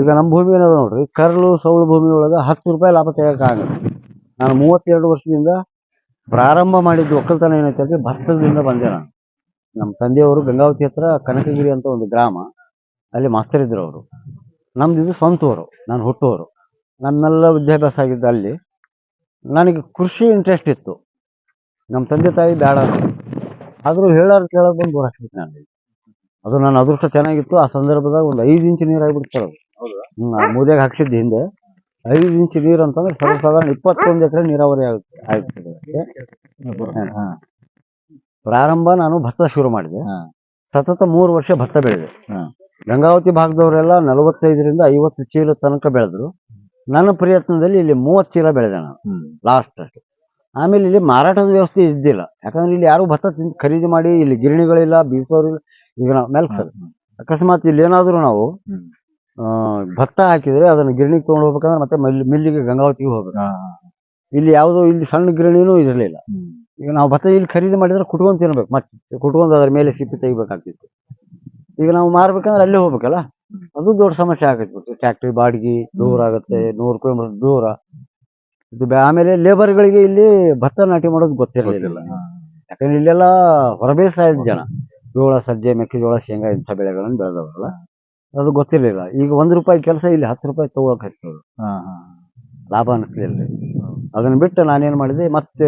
ಈಗ ನಮ್ಮ ಭೂಮಿ ಏನದ ನೋಡ್ರಿ? ಕರ್ಲು ಸೌಳು ಭೂಮಿ ಒಳಗೆ ಹತ್ತು ರೂಪಾಯಿ ಲಾಭ ತೆಗಿಯೋಕ್ಕಾಗಲ್ಲ ನಾನು ಮೂವತ್ತೆರಡು ವರ್ಷದಿಂದ ಪ್ರಾರಂಭ ಮಾಡಿದ್ದು ಒಕ್ಕಲ್ತನ ಏನೈತೆ ಅಂದ್ರೆ ಭತ್ತದಿಂದ ಬಂದೆ ನಾನು. ನಮ್ಮ ತಂದೆಯವರು ಗಂಗಾವತಿ ಹತ್ರ ಕನಕಗಿರಿ ಅಂತ ಒಂದು ಗ್ರಾಮ. ಅಲ್ಲಿ ಮಾಸ್ತರ್ ಇದ್ರು ಅವರು. ನಮ್ದು ಇದು ಸ್ವಂತವರು ನಾನು ಹುಟ್ಟುವರು ನನ್ನೆಲ್ಲ ವಿದ್ಯಾಭ್ಯಾಸ ಆಗಿದ್ದು ಅಲ್ಲಿ. ನನಗೆ ಕೃಷಿ ಇಂಟ್ರೆಸ್ಟ್ ಇತ್ತು. ನಮ್ಮ ತಂದೆ ತಾಯಿ ಬೇಡ. ಆದರೂ ಹೇಳೋರು ಕೇಳೋದು ಬಂದು ಬೋರ್ ಹಾಕ್ಬಿಟ್ಟು ನಾನು ಅದು ನನ್ನ ಅದೃಷ್ಟ ಚೆನ್ನಾಗಿತ್ತು. ಆ ಸಂದರ್ಭದಾಗ ಒಂದು ಐದು ಇಂಚು ನೀರು ಆಗಿಬಿಡ್ತಾರೆ ಅದು. ಆ ಮೂದೆಗೆ ಹಿಂದೆ. ಐದು ಇಂಚು ನೀರು ಅಂತಂದ್ರೆ ಸರ್ವಸಾಧಾರಣ ಇಪ್ಪತ್ತೊಂದು ಎಕರೆ ನೀರಾವರಿ ಆಗುತ್ತೆ. ಆಗ್ತದೆ. ಹಾ. ಪ್ರಾರಂಭ ನಾನು ಭತ್ತ ಶುರು ಮಾಡಿದೆ. ಸತತ ಮೂರು ವರ್ಷ ಭತ್ತ ಬೆಳೆದೆ. ಗಂಗಾವತಿ ಭಾಗದವರೆಲ್ಲ ನಲವತ್ತೈದರಿಂದ ಐವತ್ತು ಚೀಲ ತನಕ ಬೆಳೆದ್ರು. ನನ್ನ ಪ್ರಯತ್ನದಲ್ಲಿ ಇಲ್ಲಿ ಮೂವತ್ತು ಚೀಲ ಬೆಳೆದೆ ನಾನು. ಲಾಸ್ಟ್ ಅಷ್ಟು. ಆಮೇಲೆ ಇಲ್ಲಿ ಮಾರಾಟದ ವ್ಯವಸ್ಥೆ ಇದ್ದಿಲ್ಲ. ಯಾಕಂದ್ರೆ ಇಲ್ಲಿ ಯಾರು ಭತ್ತ ತಿಂದು ಖರೀದಿ ಮಾಡಿ ಇಲ್ಲಿ ಗಿರಣಿಗಳಿಲ್ಲ ಬೀಸೋರಿಲ್ಲ ಈಗ ನಾವು ಮೇಲ್ ಅಕಸ್ಮಾತ್ ಇಲ್ಲಿ ಏನಾದರೂ ನಾವು ಆ, ಭತ್ತ ಹಾಕಿದ್ರೆ ಅದನ್ನ ಗಿರಣಿಗೆ ತೊಗೊಂಡು ಹೋಗ್ಬೇಕಂದ್ರೆ ಮತ್ತೆ ಮಿಲ್ ಮಿಲ್ಲಿಗೆ ಗಂಗಾವತಿಗೆ ಹೋಗ್ಬೇಕು. ಇಲ್ಲಿ ಯಾವುದೋ ಇಲ್ಲಿ ಸಣ್ಣ ಗಿರಣಿನೂ ಇರಲಿಲ್ಲ. ಈಗ ನಾವು ಭತ್ತ ಇಲ್ಲಿ ಖರೀದಿ ಮಾಡಿದ್ರೆ ಕುಟ್ಕೊಂಡು ತಿನ್ಬೇಕು ಮತ್ತೆ ಕುಟ್ಕೊಂಡು ಅದ್ರ ಮೇಲೆ ಸಿಪ್ಪೆ ತೆಗಿಬೇಕಾಗ್ತಿತ್ತು. ಈಗ ನಾವು ಮಾರ್ಬೇಕಂದ್ರೆ ಅಲ್ಲೇ ಹೋಗ್ಬೇಕಲ್ಲ? ಅದು ದೊಡ್ಡ ಸಮಸ್ಯೆ ಆಗತ್ಬಿಟ್ಟು ಫ್ಯಾಕ್ಟ್ರಿ ಬಾಡಿಗೆ ದೂರ ಆಗುತ್ತೆ ನೂರು ಕಿಲೋಮೀಟರ್ ದೂರ. ಇದು ಆಮೇಲೆ ಆಮೇಲೆ ಲೇಬರ್ಗಳಿಗೆ ಇಲ್ಲಿ ಭತ್ತ ನಾಟಿ ಮಾಡೋದು ಗೊತ್ತಿರಲಿಲ್ಲ. ಗೊತ್ತಿಲ್ಲ. ಯಾಕಂದ್ರೆ ಇಲ್ಲೆಲ್ಲ ಹೊರಬೇಸಾಯದ ಜನ. ಜೋಳ ಸಜ್ಜೆ ಮೆಕ್ಕೆಜೋಳ ಶೇಂಗಾ ಇಂಥ ಬೆಳೆಗಳನ್ನು ಬೆಳೆದವರಲ್ಲ. ಅದು ಗೊತ್ತಿರಲಿಲ್ಲ. ಈಗ ಒಂದ್ ರೂಪಾಯಿ ಕೆಲಸ ಇಲ್ಲಿ ಹತ್ತು ರೂಪಾಯಿ ತಗೋಕ್ ಹಚ್ಚೋದು ಹಾ, ಹಾ. ಲಾಭ ಅನಿಸ್ಲಿಲ್ಲ ಅದನ್ನ ಬಿಟ್ಟು ನಾನೇನ್ ಮಾಡಿದೆ ಮತ್ತೆ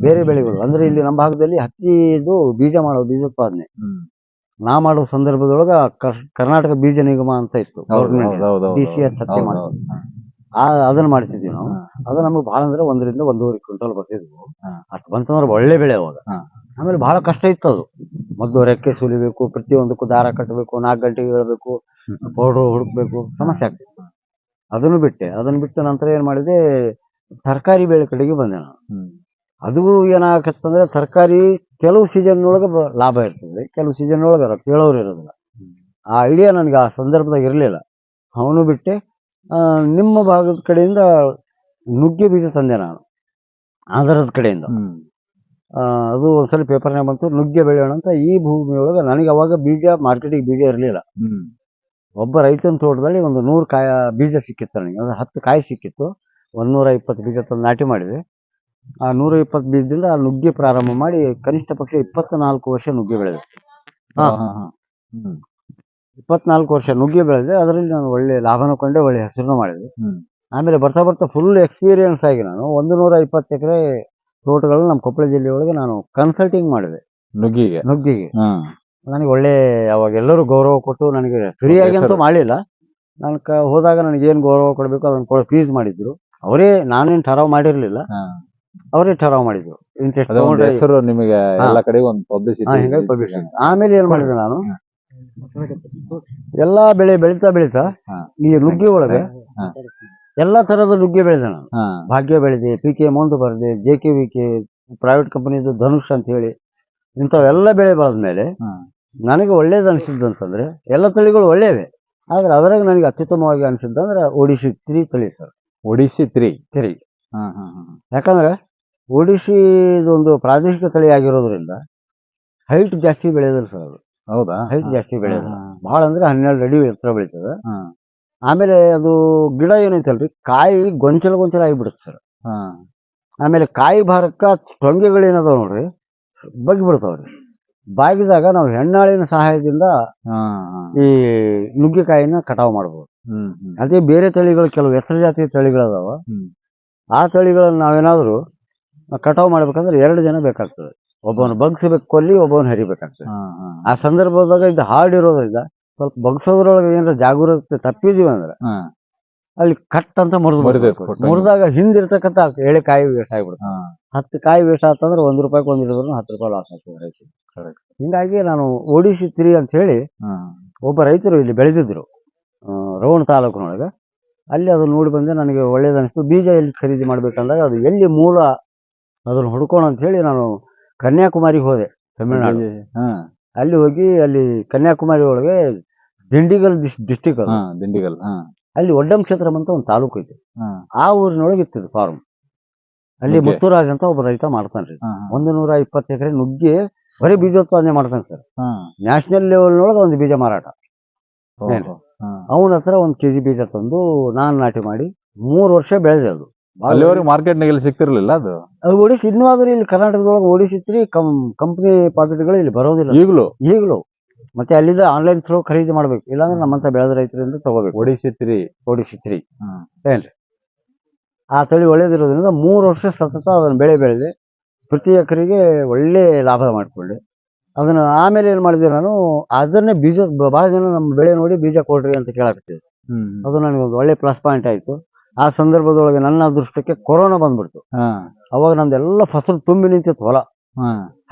ಬೇರೆ ಬೆಳೆಗಳು. ಅಂದ್ರೆ ಇಲ್ಲಿ ನಮ್ಮ ಭಾಗದಲ್ಲಿ ಹತ್ತಿದು ಬೀಜ ಮಾಡೋ ಬೀಜ ಉತ್ಪಾದನೆ ನಾ ಮಾಡೋ ಸಂದರ್ಭದೊಳಗ ಕರ್- ಕರ್ನಾಟಕ ಬೀಜ ನಿಗಮ ಅಂತ ಇತ್ತು ಹೌದು, ಹೌದು, ಹೌದು, ಹೌದು. ಡಿ ಸಿ ಎಸ್ ಹತ್ತಿ ಮಾಡೋದು. ಆ ಅದನ್ನ ಮಾಡ್ತಿದ್ವಿ ನಾವು. ಅದು ನಮಗೆ ಬಹಳ ಅಂದ್ರೆ ಒಂದರಿಂದ ಒಂದೂವರೆ ಕ್ವಿಂಟಲ್ ಬರ್ತಿದ್ವು. ಅಷ್ಟು ಬಂತಂದ್ರೆ ಒಳ್ಳೆ ಬೆಳೆ ಅವಾಗ. ಆಮೇಲೆ ಬಹಳ ಕಷ್ಟ ಇತ್ತು ಅದು. ಮೊದಲು ರೆಕ್ಕೆ ಸುಲಿಬೇಕು ಪ್ರತಿಯೊಂದಕ್ಕೂ ದಾರ ಕಟ್ಟಬೇಕು ನಾಲ್ಕು ಗಂಟೆಗೆ ಹೇಳ್ಬೇಕು ಪೌಡ್ರು ಹುಡುಕ್ಬೇಕು ಸಮಸ್ಯೆ ಆಗ್ತಿತ್ತು. ಅದನ್ನು ಬಿಟ್ಟೆ. ಅದನ್ನು ಬಿಟ್ಟು ನಂತರ ಏನ್ ಮಾಡಿದೆ ತರಕಾರಿ ಬೆಳೆ ಕಡೆಗೆ ಬಂದೆ ನಾನು. ಅದು ಏನಾಗತ್ತಂದ್ರೆ ತರಕಾರಿ ಕೆಲವು ಸೀಸನ್ ಒಳಗೆ ಲಾಭ ಇರ್ತದೆ. ಕೆಲವು ಸೀಸನ್ ಒಳಗೆ ಕೇಳೋರು ಇರೋದಿಲ್ಲ. ಆ ಐಡಿಯಾ ನನಗೆ ಆ ಸಂದರ್ಭದಾಗ ಇರಲಿಲ್ಲ. ಅವನು ಬಿಟ್ಟೆ ನಿಮ್ಮ ಭಾಗದ ಕಡೆಯಿಂದ ನುಗ್ಗೆ ಬೀಜ ತಂದೆ ನಾನು. ಆಂಧ್ರದ ಕಡೆಯಿಂದ. ಆ, ಅದು ಒಂದ್ಸಲ ಪೇಪರ್ನಾಗ ಬಂತು ನುಗ್ಗೆ ಬೆಳೆಯೋಣ ಅಂತ ಈ ಭೂಮಿಯೊಳಗೆ ನನಗೆ ಅವಾಗ ಬೀಜ ಮಾರ್ಕೆಟಿಗೆ ಬೀಜ ಇರಲಿಲ್ಲ. ಒಬ್ಬ ರೈತನ ತೋಟದಲ್ಲಿ ಒಂದು ನೂರು ಕಾಯ ಬೀಜ ಸಿಕ್ಕಿತ್ತು ನನಗೆ. ಒಂದು ಹತ್ತು ಕಾಯಿ ಸಿಕ್ಕಿತ್ತು. ಒಂದೂರ ಇಪ್ಪತ್ತು ಬೀಜ ತಂದು ನಾಟಿ ಮಾಡಿದೆ. ಆ ನೂರ ಇಪ್ಪತ್ತು ಬೀಜದಿಂದ ಆ ನುಗ್ಗೆ ಪ್ರಾರಂಭ ಮಾಡಿ ಕನಿಷ್ಠ ಪಕ್ಷ ಇಪ್ಪತ್ನಾಲ್ಕು ವರ್ಷ ನುಗ್ಗೆ ಬೆಳೆದೆ. ಹಾ. ಹಾ, ಹಾ. ಹ್ಮ್. ಇಪ್ಪತ್ನಾಲ್ಕು ವರ್ಷ ನುಗ್ಗಿ ಬೆಳೆದೆ ಅದರಲ್ಲಿ ನಾನು ಒಳ್ಳೆ ಲಾಭನೂ ಕಂಡೆ ಒಳ್ಳೆ ಹೆಸರನ್ನು ಮಾಡಿದೆ. ಆಮೇಲೆ ಬರ್ತಾ ಬರ್ತಾ ಫುಲ್ ಎಕ್ಸ್ಪೀರಿಯನ್ಸ್ ಆಗಿ ನಾನು ಒಂದು ನೂರ ಇಪ್ಪತ್ತು ಎಕರೆ ತೋಟಗಳು ನಮ್ಮ ಕೊಪ್ಪಳ ಜಿಲ್ಲೆಯೊಳಗೆ ನಾನು ಕನ್ಸಲ್ಟಿಂಗ್ ಮಾಡಿದೆ. ನುಗ್ಗಿಗೆ? ನುಗ್ಗಿಗೆ. ನನಗೆ ಒಳ್ಳೆ ಅವಾಗ ಎಲ್ಲರೂ ಗೌರವ ಕೊಟ್ಟು ನನಗೆ ಫ್ರೀಯಾಗಿ ಅಂತೂ ಮಾಡಿಲ್ಲ. ಮಾಡಲಿಲ್ಲ ನಾನು ಕ ಹೋದಾಗ ನನಗೆ ಏನು ಗೌರವ ಕೊಡಬೇಕು ಅದನ್ನು ಕೊಡ ಫೀಸ್ ಮಾಡಿದ್ರು. ಅವರೇ ನಾನೇನು ಠರಾವ್ ಮಾಡಿರಲಿಲ್ಲ. ಅವರೇ ಠರಾವ್ ಮಾಡಿದ್ರು. ಇಂಟ್ರೆಸ್ಟ್ ನಿಮಗೆ. ಎಲ್ಲ ಕಡೆ ಒಂದು ಪಬ್ಲಿಸಿಟಿ. ಆಮೇಲೆ ಏನು ಮಾಡಿದೆ ನಾನು. ಎಲ್ಲಾ ಬೆಳೆ ಬೆಳೀತಾ ಬೆಳೀತಾ. ಈ ನುಗ್ಗೆ ಒಳಗೆ ಎಲ್ಲಾ ತರದ ನುಗ್ಗೆ ಬೆಳೆದ ನಾನು. ಭಾಗ್ಯ ಬೆಳೆದೆ ಪಿ ಕೆ ಮುಂದೆ ಬರದೆ J K V K private ಕಂಪನಿದು ಧನುಷ್ ಅಂತ ಹೇಳಿ. ಇಂಥವೆಲ್ಲ ಬೆಳೆ ಬೆಳೆದ್ಮೇಲೆ ಹಾ. ನನಗೆ ಒಳ್ಳೇದು ಅನಿಸಿದ್ದು ಅಂತಂದ್ರೆ ಎಲ್ಲ ತಳಿಗಳು ಒಳ್ಳೆಯವೆ ಆದ್ರೆ ಅದರಾಗ ನನಗೆ ಅತ್ಯುತ್ತಮವಾಗಿ ಅನಿಸಿದ್ದಂದ್ರೆ ಒಡಿಶಿ ತ್ರೀ ತಳಿ ಸರ್. ಒಡಿಶಿ ತ್ರೀ ತ್ರೀ ಯಾಕಂದ್ರೆ ಒಡಿಶಿ ಒಂದು ಪ್ರಾದೇಶಿಕ ತಳಿ ಆಗಿರೋದ್ರಿಂದ ಹೈಟ್ ಜಾಸ್ತಿ ಬೆಳೆಯೋದಿಲ್ಲ ಸರ್ ಅದು. ಹೌದಾ? ಹೈಟ್ ಜಾಸ್ತಿ ಬೆಳೆಯೋದು. ಬಹಳ ಅಂದ್ರೆ ಹನ್ನೆರಡು ಅಡಿ ಎತ್ತರ ಬೆಳೀತದೆ. ಹಾ. ಆಮೇಲೆ ಅದು ಗಿಡ ಏನೈತಲ್ರಿ? ಕಾಯಿ ಗೊಂಚಲ ಗೊಂಚಲ ಆಗಿಬಿಡುತ್ತೆ ಸರ್. ಹಾ. ಆಮೇಲೆ ಕಾಯಿ ಭಾರಕ್ಕ ಟೊಂಗೆಗಳೇನದಾವ ನೋಡ್ರಿ? ಬಗ್ಗಿ ಬಿಡ್ತಾವ್ರಿ ಬಾಗಿದಾಗ ನಾವು ಹೆಣ್ಣಾಳಿನ ಸಹಾಯದಿಂದ ಹಾ ಹಾ. ಈ ನುಗ್ಗೆಕಾಯಿನ ಕಟಾವು ಮಾಡ್ಬೋದು. ಹ್ಮ್ ಹ್ಮ್. ಅದೇ ಬೇರೆ ತಳಿಗಳು ಕೆಲವು ಎತ್ತರ ಜಾತಿಯ ತಳಿಗಳದಾವ. ಹ್ಮ್. ಆ ತಳಿಗಳನ್ನ ನಾವೇನಾದ್ರು ಕಟಾವು ಮಾಡ್ಬೇಕಂದ್ರೆ ಎರಡು ಜನ ಬೇಕಾಗ್ತದೆ. ಒಬ್ಬವನು ಬಗ್ಸ್ಬೇಕು ಕೊಲ್ಲಿ ಒಬ್ಬನ ಹರಿಬೇಕಾಗ್ತದೆ ಹಾ ಹಾ. ಆ ಸಂದರ್ಭದಾಗ ಇದು ಹಾರ್ಡ್ ಇರೋದ್ರಿಂದ ಸ್ವಲ್ಪ ಬಗ್ಸೋದ್ರೊಳಗೆ ಏನಾರ ಜಾಗರೂಕತೆ ತಪ್ಪಿದೀವಿ ಅಂದ್ರೆ ಅಲ್ಲಿ ಕಟ್ ಅಂತ ಮುರಿದು. ಮುರಿದಾಗ ಹಿಂದಿರ್ತಕ್ಕಂಥ ಎಳೆ ಕಾಯಿ ವೇಸ್ಟ್ ಆಗ್ಬಿಡುತ್ತೆ. ಹತ್ತು ಕಾಯಿ ವೇಸ್ಟ್ ಆತಂದ್ರೆ ಒಂದ್ ರೂಪಾಯಿ ಒಂದ್ ಹಿಡಿದ್ರು ಹತ್ತು ರೂಪಾಯಿ ಲಾಸ್ ಆಗ್ತದೆ ರೈತರು ಹಿಂಗಾಗಿ ನಾನು ಓಡಿಸಿ ತಿರಿ ಅಂತ ಹೇಳಿ ಒಬ್ಬ ರೈತರು ಇಲ್ಲಿ ಬೆಳೆದಿದ್ರು ರೋಣ ತಾಲೂಕಿನೊಳಗೆ. ಅಲ್ಲಿ ಅದು ನೋಡಿ ಬಂದೆ ನನಗೆ ಒಳ್ಳೇದು ಅನಿಸ್ತು. ಬೀಜ ಎಲ್ಲಿ ಖರೀದಿ ಮಾಡ್ಬೇಕಂದಾಗ ಅದು ಎಲ್ಲಿ ಮೂಲ ಅದನ್ನು ಹುಡ್ಕೋಣ ಅಂತ ಹೇಳಿ ನಾನು ಕನ್ಯಾಕುಮಾರಿಗೆ ಹೋದೆ ತಮಿಳ್ನಾಡು. ಹಾ. ಅಲ್ಲಿ ಹೋಗಿ ಅಲ್ಲಿ ಕನ್ಯಾಕುಮಾರಿ ಒಳಗೆ ದಿಂಡಿಗಲ್ ಡಿಸ್ಟಿಕ್ ಅದು. ಹಾ ದಿಂಡಿಗಲ್ ಹಾ. ಅಲ್ಲಿ ಒಡ್ಡಂ ಕ್ಷೇತ್ರ ಅಂತ ಒಂದು ತಾಲೂಕು ಐತೆ. ಹಾ. ಆ ಊರಿನೊಳಗೆ ಇತ್ತು ಫಾರ್ಮ್ ಅಲ್ಲಿ. ಮುತ್ತುರಾಜ್ ಅಂತ ಒಬ್ಬ ರೈತ ಮಾಡ್ತಾನ ರೀ. ಒಂದು ನೂರ ಇಪ್ಪತ್ತು ಎಕರೆ ನುಗ್ಗಿ ಬರೀ ಬೀಜೋತ್ಪಾದನೆ ಮಾಡ್ತಾನೆ ಸರ್. ಹಾ. ನ್ಯಾಷನಲ್ ಲೆವೆಲ್ನೊಳಗೆ ಒಂದು ಬೀಜ ಮಾರಾಟ? ಹಾ. ಅವನ ಹತ್ರ ಒಂದು ಕೆ ಜಿ ಬೀಜ ತಂದು ನಾನು ನಾಟಿ ಮಾಡಿ ಮೂರು ವರ್ಷ ಬೆಳೆದೆ ಅದು. ಅಲ್ಲಿವರೆಗೆ ಮಾರ್ಕೆಟ್ನಲ್ಲಿ ಸಿಗ್ತಿರ್ಲಿಲ್ಲ ಅದು? ಓಡಿಸಿ ಇನ್ನೂ ಆದ್ರೆ ಇಲ್ಲಿ ಕರ್ನಾಟಕದೊಳಗೆ ಓಡಿಸಿದ್ರಿ ಕಂ ಕಂಪ್ನಿ ಪಾಕೆಟ್ಗಳು ಇಲ್ಲಿ ಬರೋದಿಲ್ಲ. ಈಗಲೂ? ಈಗಲೂ. ಮತ್ತೆ ಅಲ್ಲಿಂದ ಆನ್ಲೈನ್ ಥ್ರೂ ಖರೀದಿ ಮಾಡ್ಬೇಕು. ಇಲ್ಲಾಂದ್ರೆ ನಮ್ಮಂತ ಬೆಳೆದ ರೈತರಿಂದ ತಗೋಬೇಕು. ಒಡಿಸಿತ್ರಿ ಓಡಿಸಿತ್ರಿ. ಹ್ಮ್. ಏನ್ರಿ? ಆ ತಳಿ ಒಳ್ಳೇದಿರೋದ್ರಿಂದ ಮೂರು ವರ್ಷ ಸತತ ಅದನ್ನ ಬೆಳೆ ಬೆಳೆದೆ ಪ್ರತಿ ಎಕರೆಗೆ ಒಳ್ಳೆ ಲಾಭ ಮಾಡಿಕೊಂಡೆ ಅದನ್ನ ಆಮೇಲೆ ಏನು ಮಾಡಿದೆ ನಾನು ಅದನ್ನೇ ಬೀಜ ಬಹಳ ಜನ ನಮ್ಮ ಬೆಳೆ ನೋಡಿ ಬೀಜ ಕೊಡ್ರಿ ಅಂತ ಕೇಳಾಕತ್ತಿದ್ರು. ಅದು ನನಗೆ ಒಂದು ಒಳ್ಳೆ ಪ್ಲಸ್ ಪಾಯಿಂಟ್ ಆಯಿತು. ಆ ಸಂದರ್ಭದೊಳಗೆ ನನ್ನ ಅದೃಷ್ಟಕ್ಕೆ ಕೊರೋನಾ ಬಂದ್ಬಿಡ್ತು. ಅವಾಗ ನಮ್ದೆಲ್ಲ ಫಸಲು ತುಂಬಿ ನಿಂತಿತ್ತು ಹೊಲ.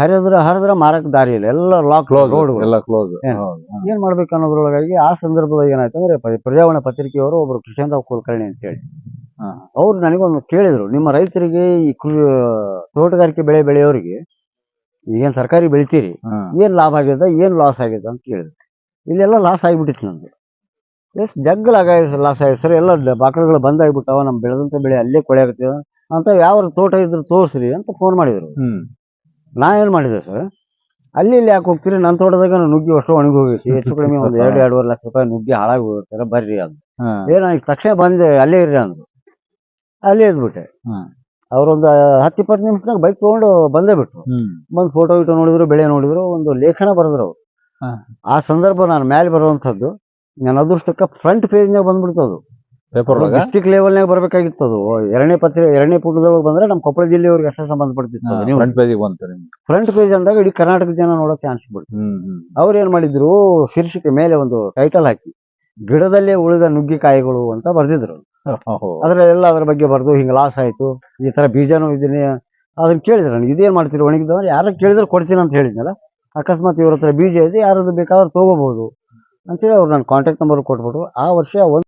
ಹರಿದ್ರ ಹರಿದ್ರ ಮಾರಕ್ ದಾರಿ ಇಲ್ಲ ಎಲ್ಲ ಲಾಕ್ ಕ್ಲೋಸ್ ರೋಡ್ ಎಲ್ಲ ಕ್ಲೋಸ್ ಏನು? ಮಾಡ್ಬೇಕು ಅನ್ನೋದ್ರೊಳಗಾಗಿ ಆ ಸಂದರ್ಭದಾಗ ಏನಾಯ್ತು ಅಂದ್ರೆ ಪ್ರಜಾವಾಣಿ ಪತ್ರಿಕೆಯವರು ಒಬ್ರು ಕೃಷ್ಣರಾವ್ ಕುಲಕರ್ಣಿ ಅಂತ ಹೇಳಿ. ಅವ್ರು ನನಗೊಂದು ಕೇಳಿದ್ರು ನಿಮ್ಮ ರೈತರಿಗೆ ಈ ಕೃಷಿ ತೋಟಗಾರಿಕೆ ಬೆಳೆ ಬೆಳೆಯೋರಿಗೆ ಈಗೇನ್ ಸರ್ಕಾರಿ ಬೆಳಿತೀರಿ ಏನ್ ಲಾಭ ಆಗಿದೆ ಏನ್ ಲಾಸ್ ಆಗಿದೆ ಅಂತ ಕೇಳಿದ್ರು. ಇಲ್ಲೆಲ್ಲ ಲಾಸ್ ಆಗಿಬಿಟ್ಟಿತ್ತು ನಂದು ಎಷ್ಟು ಜಗ್ಗಲಾಗ ಲಾಸ್ ಆಗಿದೆ ಸರ್ ಎಲ್ಲ ಬಾಕಲ್ಗಳು ಬಂದಾಗ್ಬಿಟ್ಟಾವ ನಮ್ಮ ಬೆಳೆದಂತ ಬೆಳೆ ಅಲ್ಲೇ ಕೊಳೆ ಆಗ್ತೀವ ಅಂತ ಯಾವ ತೋಟ ಇದ್ರು ತೋರಿಸ್ರಿ ಅಂತ ಫೋನ್ ಮಾಡಿದ್ರು. ನಾ ಏನು ಮಾಡಿದೆ ಸರ್ ಅಲ್ಲಿ ಇಲ್ಲಿ ಯಾಕೆ ಹೋಗ್ತೀರಿ? ನನ್ನ ತೋಟದಾಗ ನುಗ್ಗಿ ಅಷ್ಟು ಒಣಗಿ ಹೋಗೈತಿ. ಹೆಚ್ಚು ಕಡಿಮೆ ಒಂದು ಎರಡು ಎರಡೂವರೆ ಲಕ್ಷ ರೂಪಾಯಿ ನುಗ್ಗಿ ಹಾಳಾಗಿ ಹೋಗ್ತಾರೆ. ಬರ್ರಿ ಅದು ಏನು ಈಗ ತಕ್ಷಣ ಬಂದೆ ಅಲ್ಲೇ ಇರ್ರಿ ಅಂದ್ರು. ಅಲ್ಲೇ ಇದ್ಬಿಟ್ಟೆ. ಅವರೊಂದು ಹತ್ತು ಇಪ್ಪತ್ತು ನಿಮಿಷನಾಗ ಬೈಕ್ ತೊಗೊಂಡು ಬಂದೇ ಬಿಟ್ರು. ಬಂದು ಫೋಟೋ ಇಟ್ಟು ನೋಡಿದ್ರು ಬೆಳೆ ನೋಡಿದ್ರು ಒಂದು ಲೇಖನ ಬರೆದ್ರು ಅವ್ರು. ಆ ಸಂದರ್ಭ ನಾನು ಮೇಲೆ ಬರುವಂಥದ್ದು. ನನ್ನ ಅದೃಷ್ಟಕ್ಕೆ ಫ್ರಂಟ್ ಪೇಜ್ನಾಗ ಬಂದ್ಬಿಡ್ತು ಅದು. ಪೇಪರ್ ಒಳಗ? ಡಿಸ್ಟಿಕ್ ಲೆವೆಲ್ನಾಗ ಬರಬೇಕಾಗಿತ್ತು ಅದು. ಎರಡನೇ ಪತ್ರಿಕೆ ಎರಡನೇ ಪುಟದೊಳಗೆ ಬಂದ್ರೆ ನಮ್ಮ ಕೊಪ್ಪಳ ಜಿಲ್ಲೆಯವ್ರಿಗೆ ಅಷ್ಟೇ ಸಂಬಂಧಪಡ್ತಿತ್ತು ಅದು. ನೀವು ಫ್ರಂಟ್ ಪೇಜಿಗೆ ಬಂತು ನಿಮ್ಗೆ. ಫ್ರಂಟ್ ಪೇಜ್ ಅಂದಾಗ ಇಡೀ ಕರ್ನಾಟಕ ಜನ ನೋಡೋಕೆ ಚಾನ್ಸ್ ಬಿಡ್ತು ಹ್ಮ್ ಹ್ಮ್. ಅವ್ರು ಏನ್ ಮಾಡಿದ್ರು ಶೀರ್ಷಿಕೆ ಮೇಲೆ ಒಂದು ಟೈಟಲ್ ಹಾಕಿ ಗಿಡದಲ್ಲೇ ಉಳಿದ ನುಗ್ಗಿಕಾಯಿಗಳು ಅಂತ ಬರ್ದಿದ್ರು ಓಹೋ. ಅದ್ರಲ್ಲೆಲ್ಲ ಅದ್ರ ಬಗ್ಗೆ ಬರ್ದು ಹಿಂಗೆ ಲಾಸ್ ಆಯ್ತು ಈ ತರ ಬೀಜನೂ ಇದನ್ನೇ ಅದನ್ನ ಕೇಳಿದ್ರು ನನಗೆ. ಇದೇನ್ ಮಾಡ್ತೀರಿ ಒಣಗಿದ್ರೆ ಯಾರು ಕೇಳಿದ್ರೆ ಕೊಡ್ತೀನಿ ಅಂತ ಹೇಳಿದ್ನಲ್ಲ. ಅಕಸ್ಮಾತ್ ಇವ್ರ ಹತ್ರ ಬೀಜ ಇದೆ ಯಾರು ಬೇಕಾದ್ರೆ ತಗೋಬಹುದು ಅಂತೇಳಿ ಅವ್ರು ನನ್ನ ಕಾಂಟ್ಯಾಕ್ಟ್ ನಂಬರ್ ಕೊಟ್ಬಿಟ್ರು. ಆ ವರ್ಷ ಒಂದು